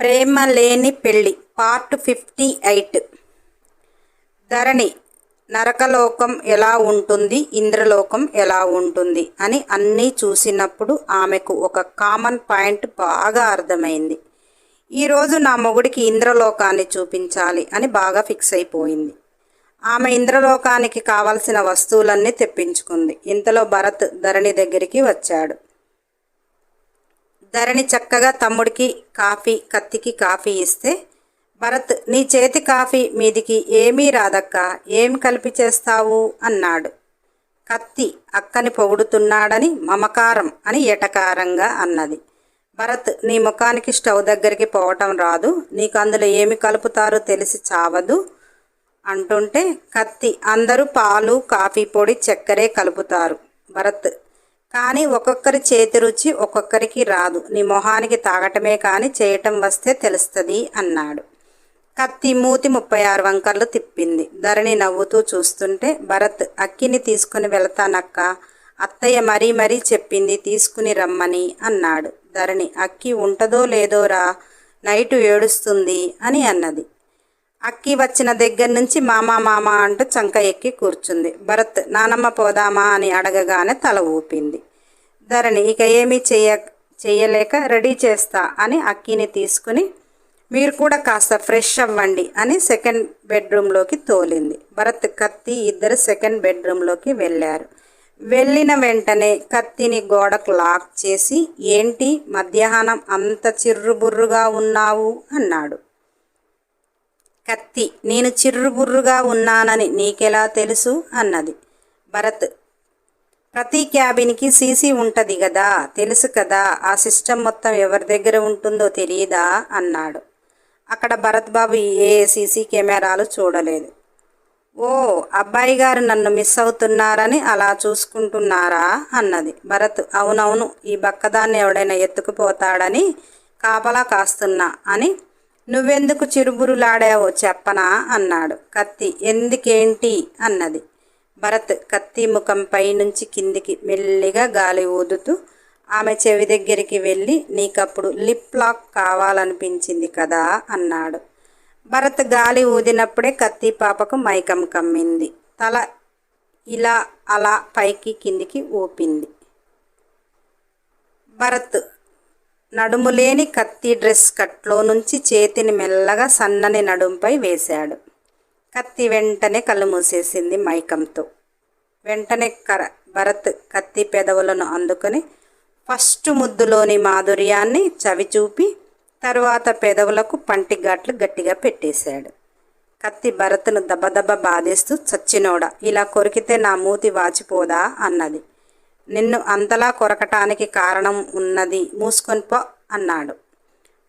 ప్రేమ లేని పెళ్ళి part fifty eight. Dharani నరకలోకం ఎలా ఉంటుంది ఇంద్రలోకం ఎలా ఉంటుంది అని అన్నీ చూసినప్పుడు ఆమెకు ఒక కామన్ పాయింట్ బాగా అర్థమైంది. ఈరోజు నా మొగుడికి ఇంద్రలోకాన్ని చూపించాలి అని బాగా ఫిక్స్ అయిపోయింది. ఆమె ఇంద్రలోకానికి కావలసిన వస్తువులన్నీ తెప్పించుకుంది. ఇంతలో భరత్ ధరణి దగ్గరికి వచ్చాడు. ధరణి చక్కగా తమ్ముడికి కాఫీ కత్తికి కాఫీ ఇస్తే భరత్ నీ చేతి కాఫీ మీదికి ఏమీ రాదక్క ఏం కలిపి చేస్తావు? అన్నాడు. కత్తి అక్కని పొగుడుతున్నాడని మమకారం అని ఎటకారంగా అన్నది. భరత్ నీ ముఖానికి స్టవ్ దగ్గరికి పోవటం రాదు నీకు అందులో ఏమి కలుపుతారో తెలిసి చావదు అంటుంటే కత్తి అందరూ పాలు కాఫీ పొడి చక్కెరే కలుపుతారు. భరత్ కానీ ఒక్కొక్కరి చేతి రుచి ఒక్కొక్కరికి రాదు. నీ మొహానికి తాగటమే కానీ చేయటం వస్తే తెలుస్తుంది అన్నాడు. కత్తి మూతి ముప్పై ఆరు వంకర్లు తిప్పింది. ధరణి నవ్వుతూ చూస్తుంటే భరత్ అక్కిని తీసుకుని వెళతానక్క. అత్తయ్య మరీ మరీ చెప్పింది తీసుకుని రమ్మని అన్నాడు. ధరణి అక్కి ఉంటదో లేదోరా నైటు ఏడుస్తుంది అని అన్నది. అక్కి వచ్చిన దగ్గర నుంచి మామా మామ అంటూ చంక ఎక్కి కూర్చుంది. భరత్ నానమ్మ పోదామా? అని అడగగానే తల ఊపింది. ధరణి ఇక ఏమీ చేయ చేయలేక రెడీ చేస్తా అని అక్కిని తీసుకుని మీరు కూడా కాస్త ఫ్రెష్ అవ్వండి అని సెకండ్ బెడ్రూమ్లోకి తోలింది. భరత్ కత్తి ఇద్దరు సెకండ్ బెడ్రూమ్లోకి వెళ్ళారు. వెళ్ళిన వెంటనే కత్తిని గోడకు లాక్ చేసి ఏంటి మధ్యాహ్నం అంత చిర్రుబుర్రుగా ఉన్నావు? అన్నాడు. కత్తి. నేను చిర్రుబుర్రుగా ఉన్నానని నీకెలా తెలుసు? అన్నది. భరత్. ప్రతి క్యాబిన్కి సీసీ ఉంటుంది కదా తెలుసు కదా ఆ సిస్టమ్ మొత్తం ఎవరి దగ్గర ఉంటుందో తెలియదా అన్నాడు. అక్కడ భరత్ బాబు ఏ సీసీ కెమెరాలు చూడలేదు. ఓ అబ్బాయి గారు నన్ను మిస్ అవుతున్నారని అలా చూసుకుంటున్నారా? అన్నది. భరత్. అవునవును ఈ బక్కదాన్ని ఎవడైనా ఎత్తుకుపోతాడని కాపలా కాస్తున్నా అని నువ్వెందుకు చిరుబురులాడావో చెప్పనా అన్నాడు. కత్తి ఎందుకేంటి అన్నది. భరత్ కత్తి ముఖం పైనుంచి కిందికి మెల్లిగా గాలి ఊదుతూ ఆమె చెవి దగ్గరికి వెళ్ళి నీకప్పుడు లిప్ లాక్ కావాలనిపించింది కదా అన్నాడు. భరత్ గాలి ఊదినప్పుడే కత్తి పాపకు మైకం కమ్మింది. తల ఇలా అలా పైకి కిందికి ఊపింది. భరత్ నడుములేని కత్తి డ్రెస్ కట్లో నుంచి చేతిని మెల్లగా సన్నని నడుంపై వేశాడు. కత్తి వెంటనే కళ్ళు మూసేసింది మైకంతో. వెంటనే కర భరత్ కత్తి పెదవులను అందుకొని ఫస్ట్ ముద్దులోని మాధుర్యాన్ని చవిచూపి తరువాత పెదవులకు పంటిగాట్లు గట్టిగా పెట్టేశాడు. కత్తి భరత్ను దబదబ బాధేస్తూ చచ్చినోడా ఇలా కొరికితే నా మూతి వాచిపోదా అన్నది. నిన్ను అంతలా కొరకటానికి కారణం ఉన్నది. మూసుకొని పో అన్నాడు.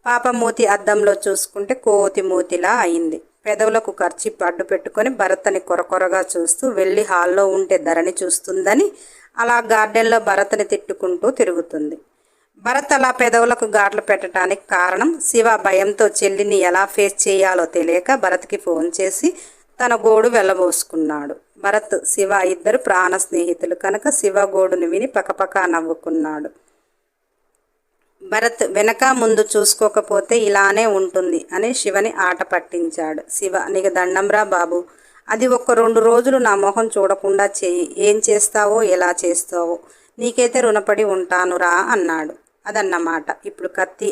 పాప మూతి అద్దంలో చూసుకుంటే కోతి మూతిలా అయింది. పెదవులకు ఖర్చి పడ్డు పెట్టుకొని భరత్ని కొరకొరగా చూస్తూ వెళ్ళి హాల్లో ఉంటే ధరణి చూస్తుందని అలా గార్డెన్లో భరత్ని తిట్టుకుంటూ తిరుగుతుంది. భరత్ అలా పెదవులకు ఘాట్లు పెట్టడానికి కారణం శివ భయంతో చెల్లిని ఎలా ఫేస్ చేయాలో తెలియక భరత్కి ఫోన్ చేసి తన గోడు వెళ్ళబోసుకున్నాడు. భరత్ శివ ఇద్దరు ప్రాణ స్నేహితులు. కనుక శివ గోడును విని పకపక నవ్వుకున్నాడు. భరత్ వెనక ముందు చూసుకోకపోతే ఇలానే ఉంటుంది అని శివని ఆట పట్టించాడు. శివ నీకు దండంరా బాబు. అది ఒక రెండు రోజులు నా మొహం చూడకుండా చేయి. ఏం చేస్తావో ఎలా చేస్తావో. నీకైతే రుణపడి ఉంటానురా అన్నాడు. అదన్నమాట. ఇప్పుడు కత్తి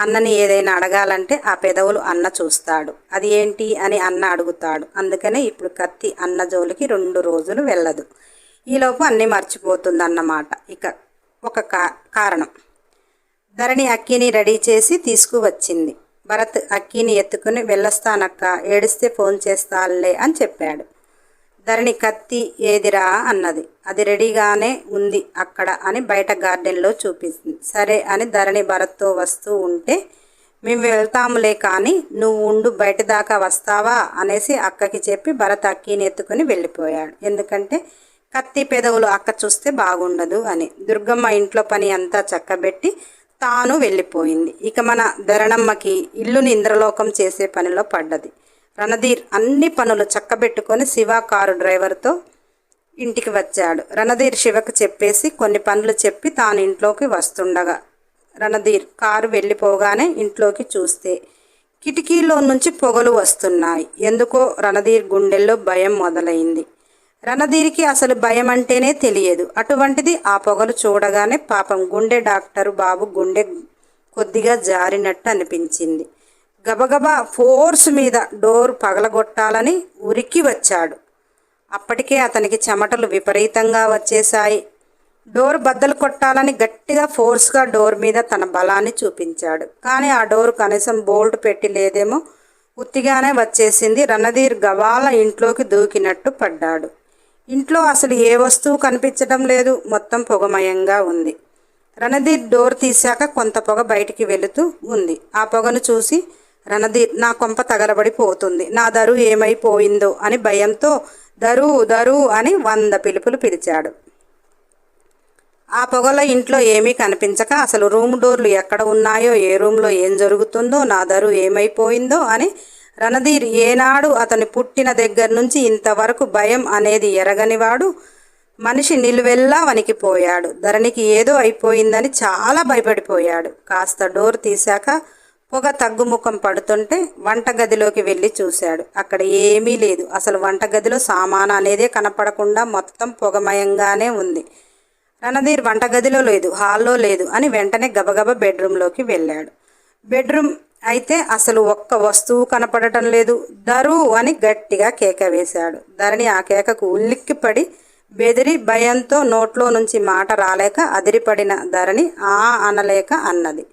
అన్నని ఏదైనా అడగాలంటే ఆ పెదవులు అన్న చూస్తాడు. అది ఏంటి అని అన్న అడుగుతాడు. అందుకనే ఇప్పుడు కత్తి అన్న జోలికి రెండు రోజులు వెళ్ళదు. ఈలోపు అన్నీ మర్చిపోతుంది అన్నమాట ఇక ఒక కా కారణం. ధరణి అక్కిని రెడీ చేసి తీసుకువచ్చింది. భరత్ అక్కిని ఎత్తుకుని వెళ్ళొస్తానక్క ఏడిస్తే ఫోన్ చేస్తాలే అని చెప్పాడు. ధరణి కత్తి ఏదిరా అన్నది. అది రెడీగానే ఉంది అక్కడ అని బయట గార్డెన్లో చూపిస్తుంది. సరే అని ధరణి భరత్తో వస్తూ ఉంటే మేము వెళ్తాములే కానీ నువ్వు ఉండు బయట దాకా వస్తావా అనేసి అక్కకి చెప్పి భరత్ అక్కిని ఎత్తుకుని వెళ్ళిపోయాడు. ఎందుకంటే కత్తి పెదవులు అక్క చూస్తే బాగుండదు అని. దుర్గమ్మ ఇంట్లో పని అంతా చక్కబెట్టి తాను వెళ్ళిపోయింది. ఇక మన ధరణమ్మకి ఇల్లుని ఇంద్రలోకం చేసే పనిలో పడ్డది. రణధీర్ అన్ని పనులు చక్కబెట్టుకొని శివ కారు డ్రైవర్తో ఇంటికి వచ్చాడు. రణధీర్ శివకు చెప్పేసి కొన్ని పనులు చెప్పి తాను ఇంట్లోకి వస్తుండగా రణధీర్ కారు వెళ్ళిపోగానే ఇంట్లోకి చూస్తే కిటికీలో నుంచి పొగలు వస్తున్నాయి. ఎందుకో రణధీర్ గుండెల్లో భయం మొదలైంది. రణధీర్కి అసలు భయం అంటేనే తెలియదు. అటువంటిది ఆ పొగలు చూడగానే పాపం గుండె డాక్టరు బాబు గుండె కొద్దిగా జారినట్టు అనిపించింది. గబగబా ఫోర్స్ మీద డోర్ పగలగొట్టాలని ఉరికి వచ్చాడు. అప్పటికే అతనికి చెమటలు విపరీతంగా వచ్చేశాయి. డోర్ బద్దలు కొట్టాలని గట్టిగా ఫోర్స్గా డోర్ మీద తన బలాన్ని చూపించాడు. కానీ ఆ డోర్ కనీసం బోల్ట్ పెట్టి లేదేమో ఉత్తిగానే వచ్చేసింది. రణధీర్ గవాల ఇంట్లోకి దూకినట్టు పడ్డాడు. ఇంట్లో అసలు ఏ వస్తువు కనిపించడం లేదు. మొత్తం పొగమయంగా ఉంది. రణధీర్ డోర్ తీశాక కొంత పొగ బయటికి వెళుతూ ఉంది. ఆ పొగను చూసి రణధీర్ నా కొంప తగలబడిపోతుంది. నా దరు ఏమైపోయిందో అని భయంతో దరు దరు అని వంద పిలుపులు పిలిచాడు. ఆ పొగల ఇంట్లో ఏమీ కనిపించక అసలు రూమ్ డోర్లు ఎక్కడ ఉన్నాయో ఏ రూమ్లో ఏం జరుగుతుందో నా దరు ఏమైపోయిందో అని రణధీర్ ఏనాడు అతని పుట్టిన దగ్గర నుంచి ఇంతవరకు భయం అనేది ఎరగనివాడు. మనిషి నిలువెల్లా వణికిపోయాడు. ధరణికి ఏదో అయిపోయిందని చాలా భయపడిపోయాడు. కాస్త డోర్ తీశాక పొగ తగ్గుముఖం పడుతుంటే వంటగదిలోకి వెళ్ళి చూశాడు. అక్కడ ఏమీ లేదు. అసలు వంటగదిలో సామాను అనేదే కనపడకుండా మొత్తం పొగమయంగానే ఉంది. రణధీర్ వంటగదిలో లేదు హాల్లో లేదు అని వెంటనే గబగబ బెడ్రూమ్లోకి వెళ్ళాడు. బెడ్రూమ్ అయితే అసలు ఒక్క వస్తువు కనపడటం లేదు. దరు అని గట్టిగా కేక వేశాడు. ధరణి ఆ కేకకు ఉల్లిక్కిపడి బెదిరి భయంతో నోట్లో నుంచి మాట రాలేక అదిరిపడిన ధరణి ఆ అనలేక అన్నది.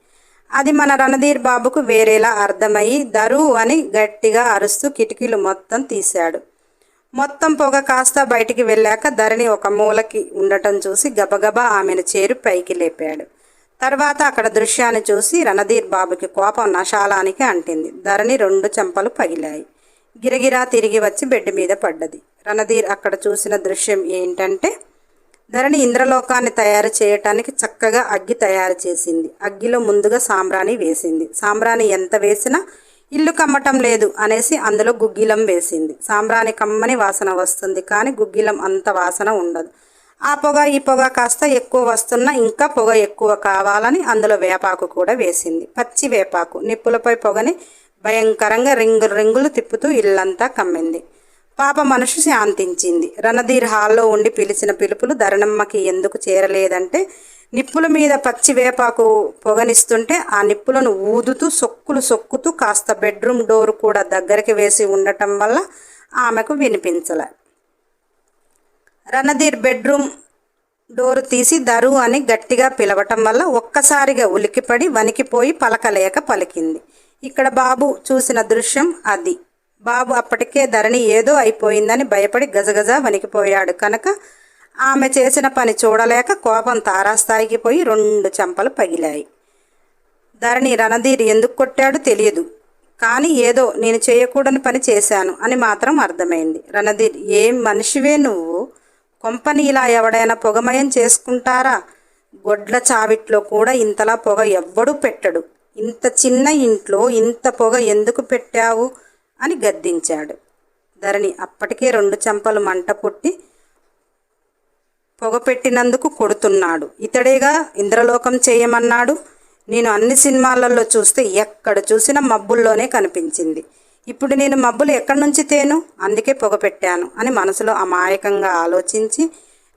అది మన రణధీర్ బాబుకు వేరేలా అర్థమయ్యి దరు అని గట్టిగా అరుస్తూ కిటికీలు మొత్తం తీశాడు. మొత్తం పొగ కాస్త బయటికి వెళ్ళాక ధరణి ఒక మూలకి ఉండటం చూసి గబగబా ఆమెను చేరు పైకి లేపాడు. తర్వాత అక్కడ దృశ్యాన్ని చూసి రణధీర్ బాబుకి కోపం నశాలానికి అంటింది. ధరణి రెండు చెంపలు పగిలాయి. గిరగిరా తిరిగి వచ్చి బెడ్ మీద పడ్డది. రణధీర్ అక్కడ చూసిన దృశ్యం ఏంటంటే ధరణి ఇంద్రలోకాన్ని తయారు చేయటానికి చక్కగా అగ్గి తయారు చేసింది. అగ్గిలో ముందుగా సాంబ్రాణి వేసింది. సాంబ్రాణి ఎంత వేసినా ఇల్లు కమ్మటం లేదు అనేసి అందులో గుగ్గిలం వేసింది. సాంబ్రాణి కమ్మని వాసన వస్తుంది కానీ గుగ్గిలం అంత వాసన ఉండదు. ఆ పొగ ఈ పొగ కాస్త ఎక్కువ వస్తున్నా ఇంకా పొగ ఎక్కువ కావాలని అందులో వేపాకు కూడా వేసింది. పచ్చి వేపాకు. నిప్పులపై పొగని భయంకరంగా రింగులు రింగులు తిప్పుతూ ఇల్లంతా కమ్మింది. పాప మనసు శాంతించింది. రణధీర్ హాల్లో ఉండి పిలిచిన పిలుపులు ధరణమ్మకి ఎందుకు చేరలేదంటే నిప్పుల మీద పచ్చి వేపాకు పొగనిస్తుంటే ఆ నిప్పులను ఊదుతూ సొక్కులు సొక్కుతూ కాస్త బెడ్రూమ్ డోర్ కూడా దగ్గరికి వేసి ఉండటం వల్ల ఆమెకు వినిపించలే. రణధీర్ బెడ్రూమ్ డోరు తీసి దరు అని గట్టిగా పిలవటం వల్ల ఒక్కసారిగా ఉలికిపడి వణికిపోయి పలకలేక పలికింది. ఇక్కడ బాబు చూసిన దృశ్యం అది. బాబు అప్పటికే ధరణి ఏదో అయిపోయిందని భయపడి గజగజ వణికిపోయాడు. కనుక ఆమె చేసిన పని చూడలేక కోపం తారాస్థాయికి పోయి రెండు చెంపలు పగిలాయి. ధరణి రణధీర్ ఎందుకు కొట్టాడో తెలియదు. కానీ ఏదో నేను చేయకూడని పని చేశాను అని మాత్రం అర్థమైంది. రణధీర్ ఏం మనిషివే నువ్వు? కొంపని ఇలా ఎవడైనా పొగమయం చేసుకుంటారా? గొడ్ల చావిట్లో కూడా ఇంతలా పొగ ఎవ్వడూ పెట్టడు. ఇంత చిన్న ఇంట్లో ఇంత పొగ ఎందుకు పెట్టావు? అని గద్దించాడు. ధరణి అప్పటికే రెండు చెంపలు మంట పుట్టి పొగపెట్టినందుకు కొడుతున్నాడు. ఇతడేగా ఇంద్రలోకం చేయమన్నాడు. నేను అన్ని సినిమాలలో చూస్తే ఎక్కడ చూసినా మబ్బుల్లోనే కనిపించింది. ఇప్పుడు నేను మబ్బులు ఎక్కడి నుంచి తేను? అందుకే పొగపెట్టాను అని మనసులో అమాయకంగా ఆలోచించి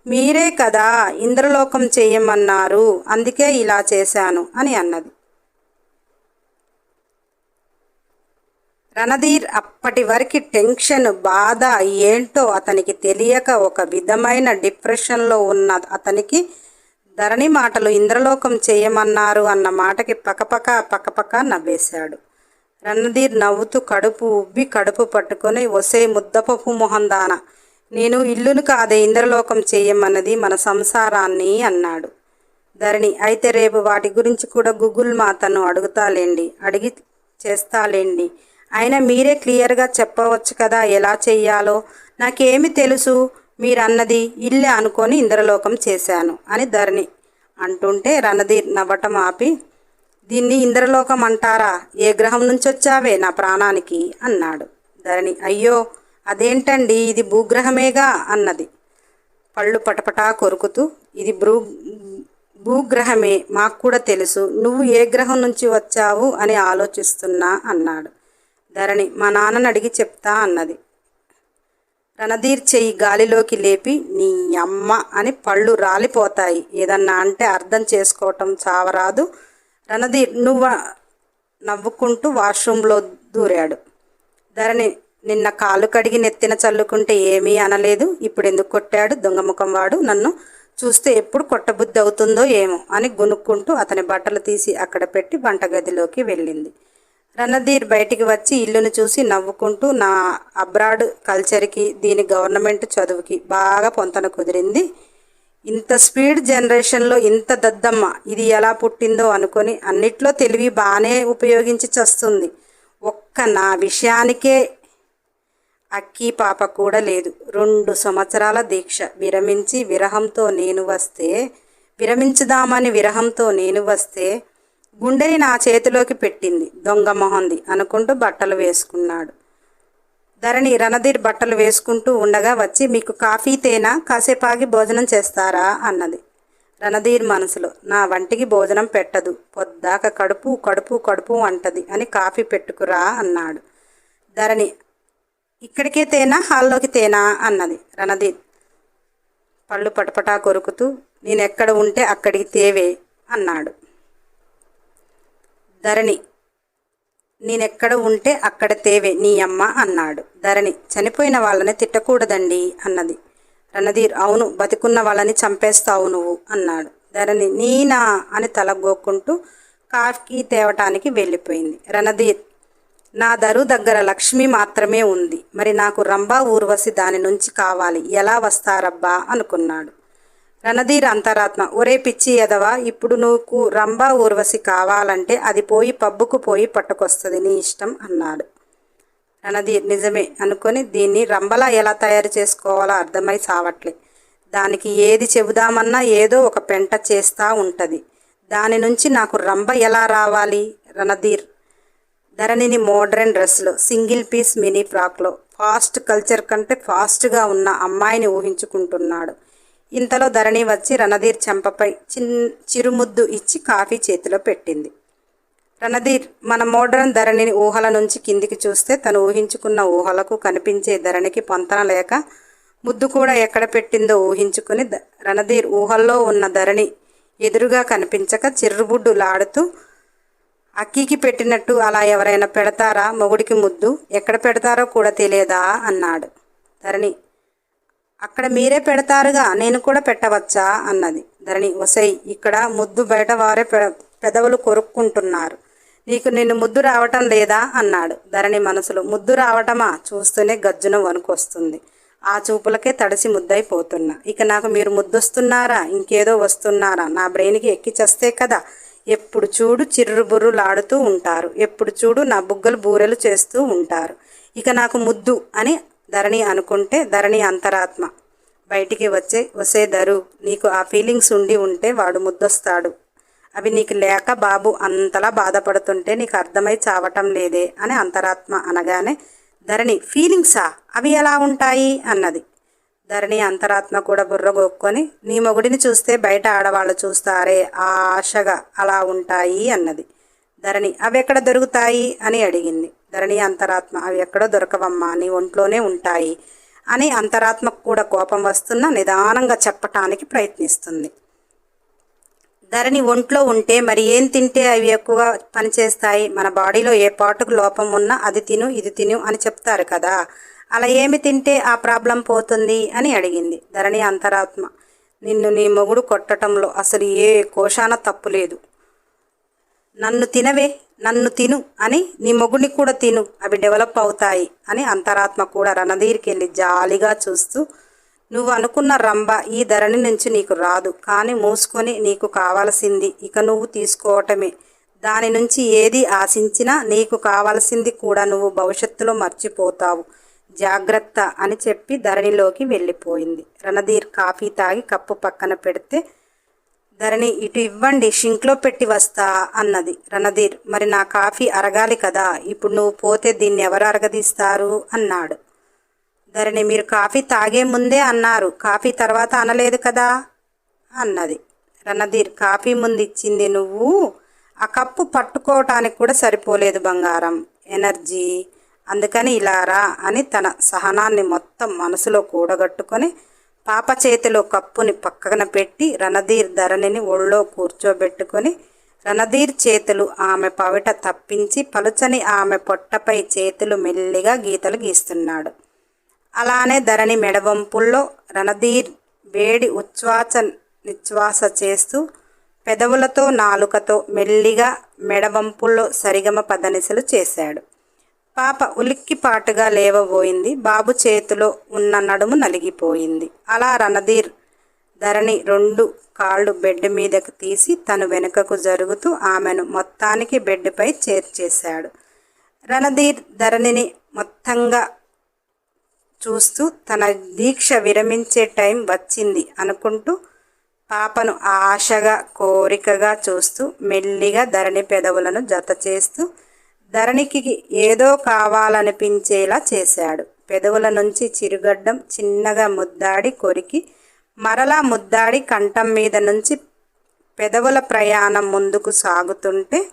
మీరే కదా ఇంద్రలోకం చేయమన్నారు అందుకే ఇలా చేశాను అని అన్నది. రణధీర్ అప్పటి వరకు టెన్షన్ బాధ ఏంటో అతనికి తెలియక ఒక విధమైన డిప్రెషన్లో ఉన్న అతనికి ధరణి మాటలు ఇంద్రలోకం చేయమన్నారు అన్న మాటకి పకపక పకపక నవ్వేశాడు. రణధీర్ నవ్వుతూ కడుపు ఉబ్బి కడుపు పట్టుకొని ఒసే ముద్దపప్పు మొహందాన? నేను ఇల్లును కాదే ఇంద్రలోకం చేయమన్నది మన సంసారాన్ని అన్నాడు. ధరణి అయితే రేపు వాటి గురించి కూడా గూగుల్ మాతను అడుగుతాలేండి అడిగి చేస్తాలేండి. అయినా మీరే క్లియర్గా చెప్పవచ్చు కదా ఎలా చెయ్యాలో. నాకేమి తెలుసు మీరన్నది ఇల్లే అనుకొని ఇంద్రలోకం చేశాను అని ధరణి అంటుంటే రణధీర్ నవ్వటం ఆపి దీన్ని ఇంద్రలోకం అంటారా? ఏ గ్రహం నుంచి వచ్చావే నా ప్రాణానికి? అన్నాడు. ధరణి అయ్యో అదేంటండి? ఇది భూగ్రహమేగా? అన్నది. పళ్ళు పటపటా కొరుకుతూ ఇది భూ భూగ్రహమే మాకు కూడా తెలుసు. నువ్వు ఏ గ్రహం నుంచి వచ్చావు అని ఆలోచిస్తున్నా అన్నాడు. ధరణి మా నాన్నని అడిగి చెప్తా అన్నది. రణధీర్ చెయ్యి గాలిలోకి లేపి నీ అమ్మ అని పళ్ళు రాలిపోతాయి. ఏదన్నా అంటే అర్థం చేసుకోవటం చావరాదు. రణధీర్ నువ్వు నవ్వుకుంటూ వాష్రూంలో దూరాడు. ధరణి నిన్న కాలు కడిగి నెత్తిన చల్లుకుంటే ఏమీ అనలేదు. ఇప్పుడు ఎందుకు కొట్టాడు దొంగముఖం వాడు? నన్ను చూస్తే ఎప్పుడు కొట్టబుద్ధి అవుతుందో ఏమో అని గునుక్కుంటూ అతని బట్టలు తీసి అక్కడ పెట్టి వంటగదిలోకి వెళ్ళింది. రణధీర్ బయటికి వచ్చి ఇల్లును చూసి నవ్వుకుంటూ నా అబ్రాడ్ కల్చర్కి దీని గవర్నమెంట్ చదువుకి బాగా పొంతన కుదిరింది. ఇంత స్పీడ్ జనరేషన్లో ఇంత దద్దమ్మ ఇది ఎలా పుట్టిందో అనుకొని అన్నిట్లో తెలివి బాగానే ఉపయోగించి చస్తుంది. ఒక్క నా విషయానికే అక్కి పాప కూడా లేదు. రెండు సంవత్సరాల దీక్ష. విరమించి విరహంతో నేను వస్తే విరమించుదామని విరహంతో నేను వస్తే గుండెని నా చేతిలోకి పెట్టింది. దొంగ మొహంది అనుకుంటూ బట్టలు వేసుకున్నాడు. ధరణి రణధీర్ బట్టలు వేసుకుంటూ ఉండగా వచ్చి మీకు కాఫీ తేనా కాసేపాగి భోజనం చేస్తారా? అన్నది. రణధీర్ మనసులో నా వంటికి భోజనం పెట్టదు. పొద్దాక కడుపు కడుపు కడుపు అంటది అని కాఫీ పెట్టుకురా అన్నాడు. ధరణి ఇక్కడికే తేనా? హాల్లోకి తేనా? అన్నది. రణధీర్ పళ్ళు పటపటా కొరుకుతూ నేనెక్కడ ఉంటే అక్కడికి తేవే అన్నాడు. ధరణి నేనెక్కడ ఉంటే అక్కడ తేవే నీ అమ్మ అన్నాడు. ధరణి చనిపోయిన వాళ్ళని తిట్టకూడదండి అన్నది. రణధీర్ అవును బతికున్న వాళ్ళని చంపేస్తావు నువ్వు అన్నాడు. ధరణి నీనా అని తలగోక్కుంటూ కాఫీ తేవటానికి వెళ్ళిపోయింది. రణధీర్ నా దరు దగ్గర లక్ష్మి మాత్రమే ఉంది. మరి నాకు రంభా ఊర్వశి దాని నుంచి కావాలి. ఎలా వస్తారబ్బా అనుకున్నాడు. రణధీర్ అంతరాత్మ ఒరే పిచ్చి ఎదవా ఇప్పుడు నువ్వు రంభా ఊర్వశి కావాలంటే అది పోయి పబ్బుకు పోయి పట్టుకొస్తుంది నీ ఇష్టం అన్నాడు. రణధీర్ నిజమే అనుకొని దీన్ని రంబలా ఎలా తయారు చేసుకోవాలో అర్థమై సావట్లే. దానికి ఏది చెబుదామన్నా ఏదో ఒక పెంట చేస్తూ ఉంటుంది. దాని నుంచి నాకు రంభ ఎలా రావాలి రణధీర్ ధరణిని మోడ్రన్ డ్రెస్లో సింగిల్ పీస్ మినీ ఫ్రాక్లో ఫాస్ట్ కల్చర్ కంటే ఫాస్ట్గా ఉన్న అమ్మాయిని ఊహించుకుంటున్నాడు. ఇంతలో ధరణి వచ్చి రణధీర్ చెంపపై చిన్ చిరుముద్దు ఇచ్చి కాఫీ చేతిలో పెట్టింది. రణధీర్ మన మోడ్రన్ ధరణిని ఊహల నుంచి కిందికి చూస్తే తను ఊహించుకున్న ఊహలకు కనిపించే ధరణికి పొంతన లేక ముద్దు కూడా ఎక్కడ పెట్టిందో ఊహించుకుని రణధీర్ ఊహల్లో ఉన్న ధరణి ఎదురుగా కనిపించక చిర్రుబుడ్డు లాడుతూ అక్కికి పెట్టినట్టు అలా ఎవరైనా పెడతారా మొగుడికి ముద్దు? ఎక్కడ పెడతారో కూడా తెలియదా? అన్నాడు. ధరణి అక్కడ మీరే పెడతారుగా నేను కూడా పెట్టవచ్చా? అన్నది. ధరణి ఒసై ఇక్కడ ముద్దు బయట వారే పెదవులు కొరుక్కుంటున్నారు. నీకు నిన్ను ముద్దు రావటం లేదా? అన్నాడు. ధరణి మనసులో ముద్దు రావటమా? చూస్తూనే గజ్జున వణుకొస్తుంది. ఆ చూపులకే తడిసి ముద్దైపోతున్నా ఇక నాకు మీరు ముద్దొస్తున్నారా? ఇంకేదో వస్తున్నారా? నా బ్రెయిన్కి ఎక్కిచేస్తే కదా? ఎప్పుడు చూడు చిర్రుబుర్రులాడుతూ ఉంటారు. ఎప్పుడు చూడు నా బుగ్గలు బూరెలు చేస్తూ ఉంటారు. ఇక నాకు ముద్దు అని ధరణి అనుకుంటే ధరణి అంతరాత్మ. బయటికి వచ్చే వసే ధరు. నీకు ఆ ఫీలింగ్స్ ఉండి ఉంటే వాడు ముద్దొస్తాడు. అవి నీకు లేక బాబు అంతలా బాధపడుతుంటే నీకు అర్థమై చావటం లేదే అని అంతరాత్మ అనగానే ధరణి ఫీలింగ్సా అవి ఎలా ఉంటాయి? అన్నది. ధరణి అంతరాత్మ కూడా బుర్రగొక్కొని నీ మొగుడిని చూస్తే బయట ఆడవాళ్ళు చూస్తారే ఆశగా అలా ఉంటాయి అన్నది. ధరణి అవి ఎక్కడ దొరుకుతాయి? అని అడిగింది. ధరణి అంతరాత్మ అవి ఎక్కడో దొరకవమ్మా నీ ఒంట్లోనే ఉంటాయి అని అంతరాత్మకు కూడా కోపం వస్తున్నా నిదానంగా చెప్పటానికి ప్రయత్నిస్తుంది. ధరణి ఒంట్లో ఉంటే మరి ఏం తింటే అవి ఎక్కువగా పనిచేస్తాయి? మన బాడీలో ఏ పాటుకు లోపం ఉన్నా అది తిను ఇది తిను అని చెప్తారు కదా. అలా ఏమి తింటే ఆ ప్రాబ్లం పోతుంది అని అడిగింది ధరణి అంతరాత్మ. నిన్ను నీ మొగుడు కొట్టడంలో అసలు ఏ కోశాన తప్పు లేదు. నన్ను తినవే నన్ను తిను అని నీ మొగుడిని కూడా తిను. అవి డెవలప్ అవుతాయి అని అంతరాత్మ కూడా రణధీర్కి వెళ్ళి జాలిగా చూస్తూ నువ్వు అనుకున్న రంభ ఈ ధరణి నుంచి నీకు రాదు. కానీ మూసుకొని నీకు కావలసింది ఇక నువ్వు తీసుకోవటమే. దాని నుంచి ఏది ఆశించినా నీకు కావలసింది కూడా నువ్వు భవిష్యత్తులో మర్చిపోతావు. జాగ్రత్త అని చెప్పి ధరణిలోకి వెళ్ళిపోయింది. రణధీర్ కాఫీ తాగి కప్పు పక్కన పెడితే ధరణి ఇటు ఇవ్వండి షింక్లో పెట్టి వస్తా అన్నది. రణధీర్ మరి నా కాఫీ అరగాలి కదా ఇప్పుడు నువ్వు పోతే దీన్ని ఎవరు అరగదీస్తారు? అన్నాడు. ధరణి మీరు కాఫీ తాగే ముందే అన్నారు. కాఫీ తర్వాత అనలేదు కదా? అన్నది. రణధీర్ కాఫీ ముందు ఇచ్చింది నువ్వు? ఆ కప్పు పట్టుకోవటానికి కూడా సరిపోలేదు బంగారం. ఎనర్జీ. అందుకని ఇలా రా అని తన సహనాన్ని మొత్తం మనసులో కూడగట్టుకొని పాప చేతిలో కప్పుని పక్కన పెట్టి రణధీర్ ధరణిని ఒళ్ళో కూర్చోబెట్టుకొని రణధీర్ చేతులు ఆమె పవిట తప్పించి పలుచని ఆమె పొట్టపై చేతులు మెల్లిగా గీతలు గీస్తున్నాడు. అలానే ధరణి మెడవంపుల్లో రణధీర్ వేడి ఉచ్ఛ్వాస నిశ్వాస చేస్తూ పెదవులతో నాలుకతో మెల్లిగా మెడవంపుల్లో సరిగమ పదనిసలు చేశాడు. పాప ఉలిక్కిపాటుగా లేవబోయింది. బాబు చేతిలో ఉన్న నడుము నలిగిపోయింది. అలా రణధీర్ ధరణి రెండు కాళ్ళు బెడ్ మీదకు తీసి తను వెనుకకు జరుగుతూ ఆమెను మొత్తానికి బెడ్పై చేర్చేశాడు. రణధీర్ ధరణిని మొత్తంగా చూస్తూ తన దీక్ష విరమించే టైం వచ్చింది అనుకుంటూ పాపను ఆశగా కోరికగా చూస్తూ మెల్లిగా ధరణి పెదవులను జత చేస్తూ ధరణికి ఏదో కావాలనిపించేలా చేశాడు. పెదవుల నుంచి చిరుగడ్డం చిన్నగా ముద్దాడి కొరికి మరలా ముద్దాడి కంఠం మీద నుంచి పెదవుల ప్రయాణం ముందుకు సాగుతుంటే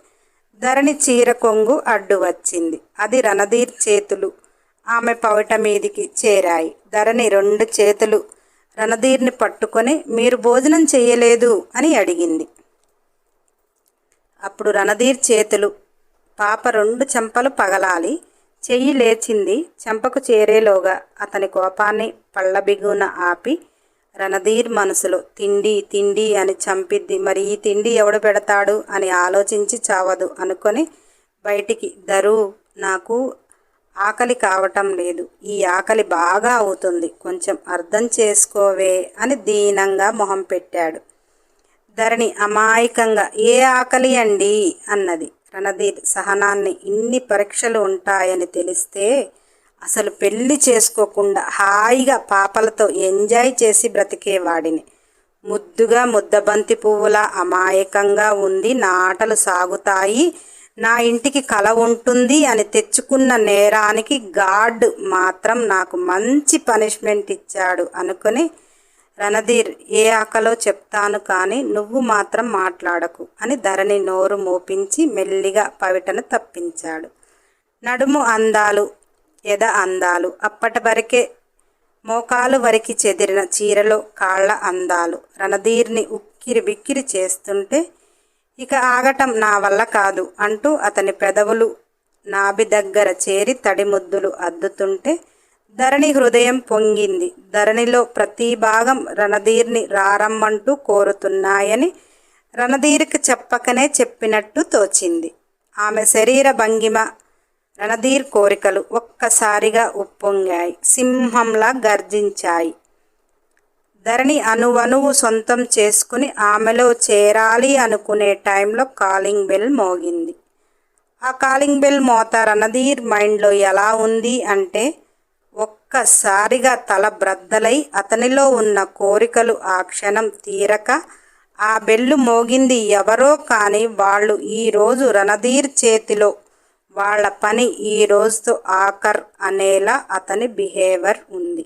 ధరణి చీర కొంగు అడ్డు వచ్చింది. అది రణధీర్ చేతులు ఆమె పవిట మీదికి చేరాయి. ధరణి రెండు చేతులు రణధీర్ని పట్టుకొని మీరు భోజనం చేయలేదు అని అడిగింది. అప్పుడు రణధీర్ చేతులు పాప రెండు చెంపలు పగలాలి. చెయ్యి లేచింది. చెంపకు చేరేలోగా అతని కోపాన్ని పళ్ళబిగున ఆపి రణధీర్ మనసులో తిండి తిండి అని చంపిద్ది. మరి ఈ తిండి ఎవడు పెడతాడు అని ఆలోచించి చావదు అనుకొని బయటికి దరు నాకు ఆకలి కావటం లేదు. ఈ ఆకలి బాగా అవుతుంది. కొంచెం అర్థం చేసుకోవే అని దీనంగా మొహం పెట్టాడు. ధరణి అమాయకంగా ఏ ఆకలి అండి అన్నది. రణధీర్ సహనాన్ని ఇన్ని పరీక్షలు ఉంటాయని తెలిస్తే అసలు పెళ్ళి చేసుకోకుండా హాయిగా పాపలతో ఎంజాయ్ చేసి బ్రతికేవాడిని. ముద్దుగా ముద్దబంతి పువ్వుల అమాయకంగా ఉంది నాటలు సాగుతాయి. నా ఇంటికి కల ఉంటుంది అని తెచ్చుకున్న నేరానికి గాడ్ మాత్రం నాకు మంచి పనిష్మెంట్ ఇచ్చాడు అనుకుని రణధీర్ ఏ ఆకలో చెప్తాను కానీ నువ్వు మాత్రం మాట్లాడకు అని ధరణి నోరు మోపించి మెల్లిగా పవిటను తప్పించాడు. నడుము అందాలు ఎద అందాలు అప్పటి వరకే మోకాలు వరికి చెదిరిన చీరలో కాళ్ళ అందాలు. రణధీర్ని ఉక్కిరి బిక్కిరి చేస్తుంటే ఇక ఆగటం నా వల్ల కాదు అంటూ అతని పెదవులు నాభి దగ్గర చేరి తడి ముద్దులు అద్దుతుంటే ధరణి హృదయం పొంగింది. ధరణిలో ప్రతి భాగం రణధీర్ని రారమ్మంటూ కోరుతున్నాయని రణధీర్కి చెప్పకనే చెప్పినట్టు తోచింది. ఆమె శరీర భంగిమ రణధీర్ కోరికలు ఒక్కసారిగా ఉప్పొంగాయి. సింహంలా గర్జించాయి. ధరణి అనువనువు సొంతం చేసుకుని ఆమెలో చేరాలి అనుకునే టైంలో కాలింగ్ బెల్ మోగింది. ఆ కాలింగ్ బెల్ మోత రణధీర్ మైండ్లో ఎలా ఉంది అంటే ఒక్కసారిగా తల బ్రద్దలై అతనిలో ఉన్న కోరికలు ఆ క్షణం తీరక ఆ బెల్లు మోగింది ఎవరో కానీ వాళ్ళు ఈరోజు రణధీర్ చేతిలో. వాళ్ళ పని ఈ రోజుతో ఆకర్ అనేలా అతని బిహేవియర్ ఉంది.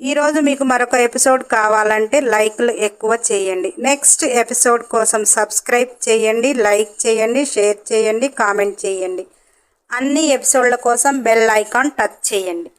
ఈరోజు మీకు మరొక ఎపిసోడ్ కావాలంటే లైక్లు ఎక్కువ చేయండి. నెక్స్ట్ ఎపిసోడ్ కోసం సబ్స్క్రైబ్ చేయండి లైక్ చేయండి షేర్ చేయండి కామెంట్ చేయండి. అన్ని ఎపిసోడ్ల కోసం బెల్ ఐకాన్ టచ్ చేయండి.